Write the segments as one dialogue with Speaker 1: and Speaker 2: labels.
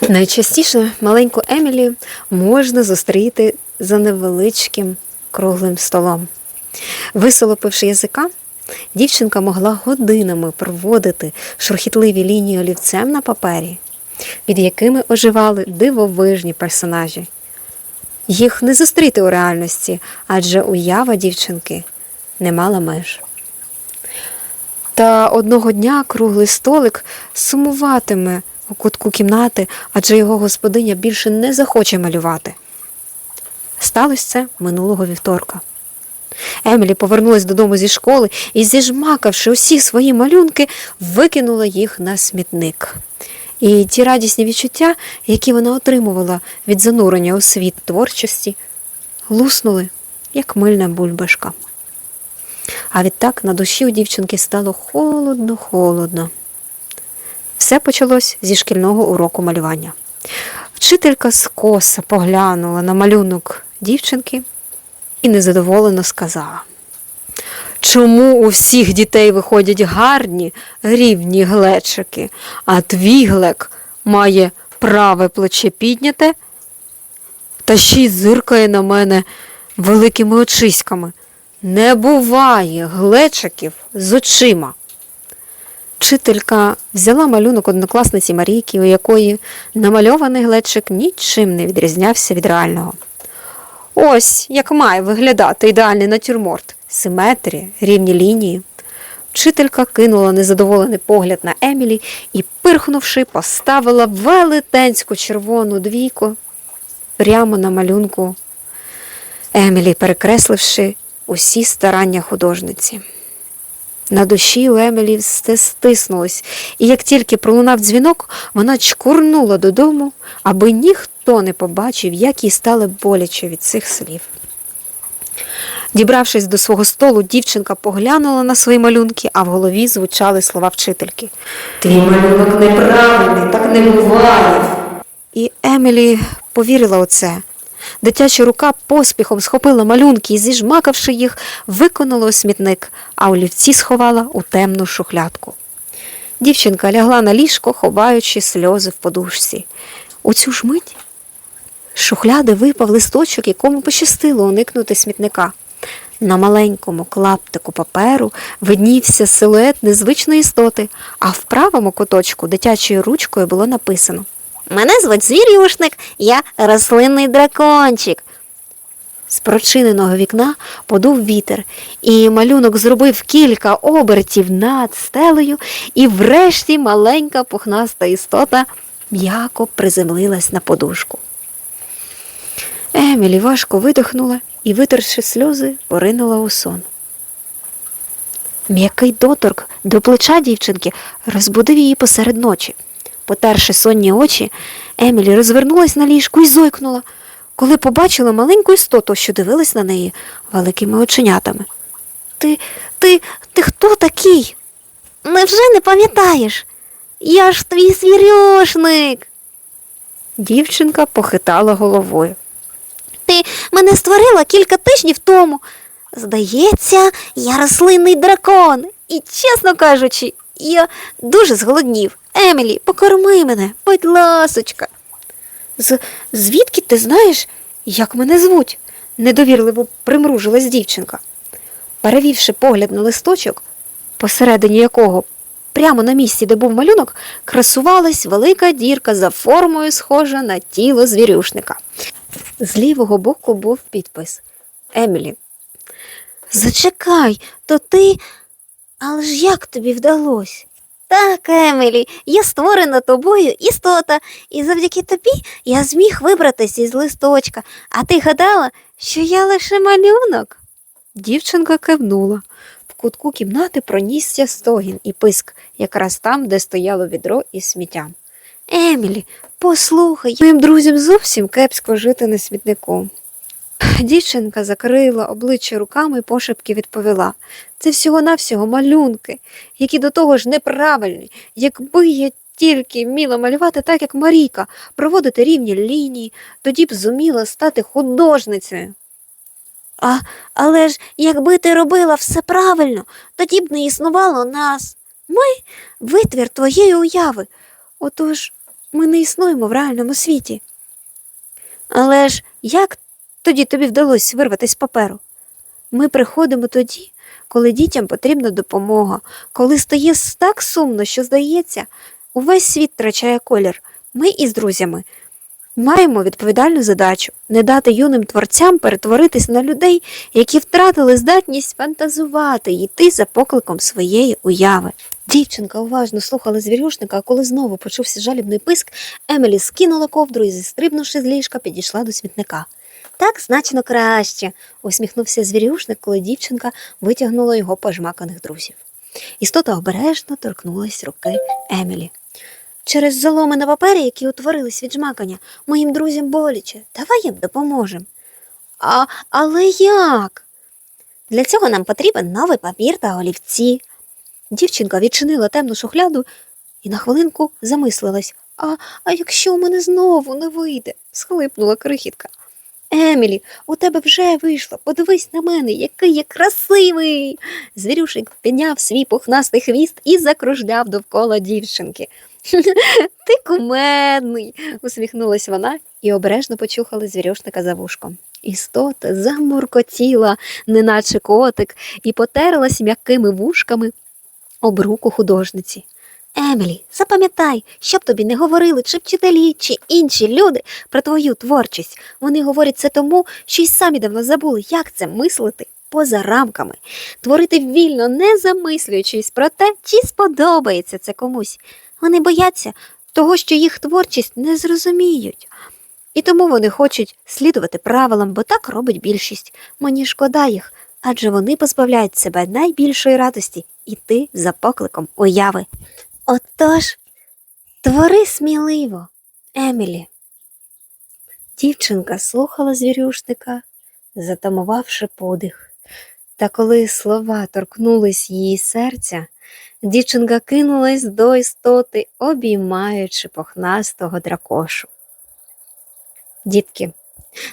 Speaker 1: Найчастіше маленьку Емілі можна зустріти за невеличким круглим столом. Висолопивши язика, дівчинка могла годинами проводити шурхітливі лінії олівцем на папері, під якими оживали дивовижні персонажі. Їх не зустріти у реальності, адже уява дівчинки не мала меж. Та одного дня круглий столик сумуватиме у кутку кімнати, адже його господиня більше не захоче малювати. Сталося це минулого вівторка. Емілі повернулась додому зі школи і, зіжмакавши усі свої малюнки, викинула їх на смітник. І ті радісні відчуття, які вона отримувала від занурення у світ творчості, луснули, як мильна бульбашка. А відтак на душі у дівчинки стало холодно-холодно. Все почалось зі шкільного уроку малювання. Вчителька скоса поглянула на малюнок дівчинки і незадоволено сказала: Чому у всіх дітей виходять гарні рівні глечики, а твій глек має праве плече підняте та ще й зиркає на мене великими очиськами. Не буває глечиків з очима. Вчителька взяла малюнок однокласниці Марійки, у якої намальований глечик нічим не відрізнявся від реального. Ось як має виглядати ідеальний натюрморт. Симетрія, рівні лінії. Вчителька кинула незадоволений погляд на Емілі і, пирхнувши, поставила велетенську червону двійку прямо на малюнку Емілі, перекресливши усі старання художниці. На душі у Емілі все стиснулось, і як тільки пролунав дзвінок, вона чкурнула додому, аби ніхто не побачив, як їй стало боляче від цих слів. Дібравшись до свого столу, дівчинка поглянула на свої малюнки, а в голові звучали слова вчительки. Твій малюнок неправильний, так не буває. І Емілі повірила у це. Дитяча рука поспіхом схопила малюнки і, зіжмакавши їх, виконала у смітник, а олівці сховала у темну шухлядку. Дівчинка лягла на ліжко, ховаючи сльози в подушці. У цю ж мить шухляди випав листочок, якому пощастило уникнути смітника. На маленькому клаптику паперу виднівся силует незвичної істоти, а в правому куточку дитячою ручкою було написано Мене звуть Звірюшник, я рослинний дракончик. З прочиненого вікна подув вітер, і малюнок зробив кілька обертів над стелею, і врешті маленька пухнаста істота м'яко приземлилась на подушку. Емілі важко видихнула і, витерши сльози, поринула у сон. М'який доторк до плеча дівчинки розбудив її посеред ночі. Потерши сонні очі, Емілі розвернулась на ліжку і зойкнула, коли побачила маленьку істоту, що дивилась на неї великими оченятами. Ти, ти, ти хто такий? Невже не пам'ятаєш? Я ж твій свірьошник. Дівчинка похитала головою. Ти мене створила кілька тижнів тому. Здається, я рослинний дракон. І, чесно кажучи, я дуже зголоднів. Емілі, покорми мене, будь ласочка. З звідки ти знаєш, як мене звуть? недовірливо примружилась дівчинка. Перевівши погляд на листочок, посередині якого, прямо на місці, де був малюнок, красувалась велика дірка за формою, схожа на тіло звірюшника. З лівого боку був підпис Емілі. Зачекай, то ти. Але ж як тобі вдалося? Так, Емілі, я створена тобою істота, і завдяки тобі я зміг вибратися із листочка, а ти гадала, що я лише малюнок. Дівчинка кивнула. В кутку кімнати пронісся стогін і писк, якраз там, де стояло відро із сміттям. Емілі, послухай, моїм друзям зовсім кепсько жити на смітнику. Дівчинка закрила обличчя руками і пошепки відповіла. Це всього-навсього малюнки, які до того ж неправильні. Якби я тільки вміла малювати так, як Марійка, проводити рівні лінії, тоді б зуміла стати художницею. А, але ж якби ти робила все правильно, тоді б не існувало нас. Ми витвір твоєї уяви. Отож, Ми не існуємо в реальному світі. Але ж як тоді тобі вдалося вирватися з паперу? Ми приходимо тоді, коли дітям потрібна допомога, коли стає так сумно, що здається, увесь світ втрачає колір. Ми із друзями маємо відповідальну задачу не дати юним творцям перетворитись на людей, які втратили здатність фантазувати і йти за покликом своєї уяви. Дівчинка уважно слухала звірюшника, а коли знову почувся жалібний писк, Емілі скинула ковдру і, зістрибнувши з ліжка, підійшла до смітника. Так значно краще, усміхнувся звірюшник, коли дівчинка витягнула його пожмаканих друзів. Істота обережно торкнулась руки Емілі. Через заломи на папері, які утворились від жмакання, моїм друзям боляче. Давай їм допоможемо. А, але як? Для цього нам потрібен новий папір та олівці. Дівчинка відчинила темну шухляду і на хвилинку замислилась. А, а якщо у мене знову не вийде? схлипнула крихітка. Емілі, у тебе вже вийшло. Подивись на мене, який я красивий. Звірюшик підняв свій пухнастий хвіст і закружляв довкола дівчинки. Ти кумедний, усміхнулась вона і обережно почухала звірюшника за вушком. Істота замуркотіла, неначе котик, і потерлась м'якими вушками об руку художниці. Емілі, запам'ятай, щоб тобі не говорили чи вчителі, чи інші люди про твою творчість. Вони говорять це тому, що й самі давно забули, як це мислити поза рамками, творити вільно, не замислюючись про те, чи сподобається це комусь. Вони бояться того, що їх творчість не зрозуміють. І тому вони хочуть слідувати правилам, бо так робить більшість. Мені шкода їх, адже вони позбавляють себе найбільшої радості іти за покликом уяви. Отож, твори сміливо, Емілі. Дівчинка слухала звірюшника, затамувавши подих. Та коли слова торкнулись її серця, дівчинка кинулась до істоти, обіймаючи похнастого дракошу. Дітки,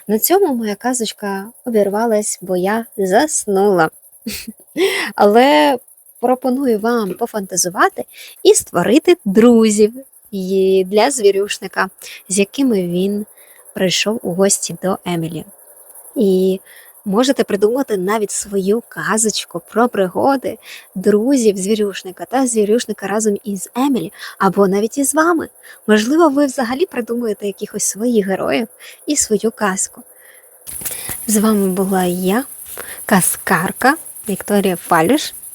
Speaker 1: на цьому моя казочка обірвалась, бо я заснула. Але пропоную вам пофантазувати і створити друзів для звірюшника, з якими він прийшов у гості до Емілі. І можете придумати навіть свою казочку про пригоди друзів звірюшника та звірюшника разом із Емілі, або навіть із вами. Можливо, ви взагалі придумуєте якихось своїх героїв і свою казку. З вами була я, казкарка Вікторія Фалюш,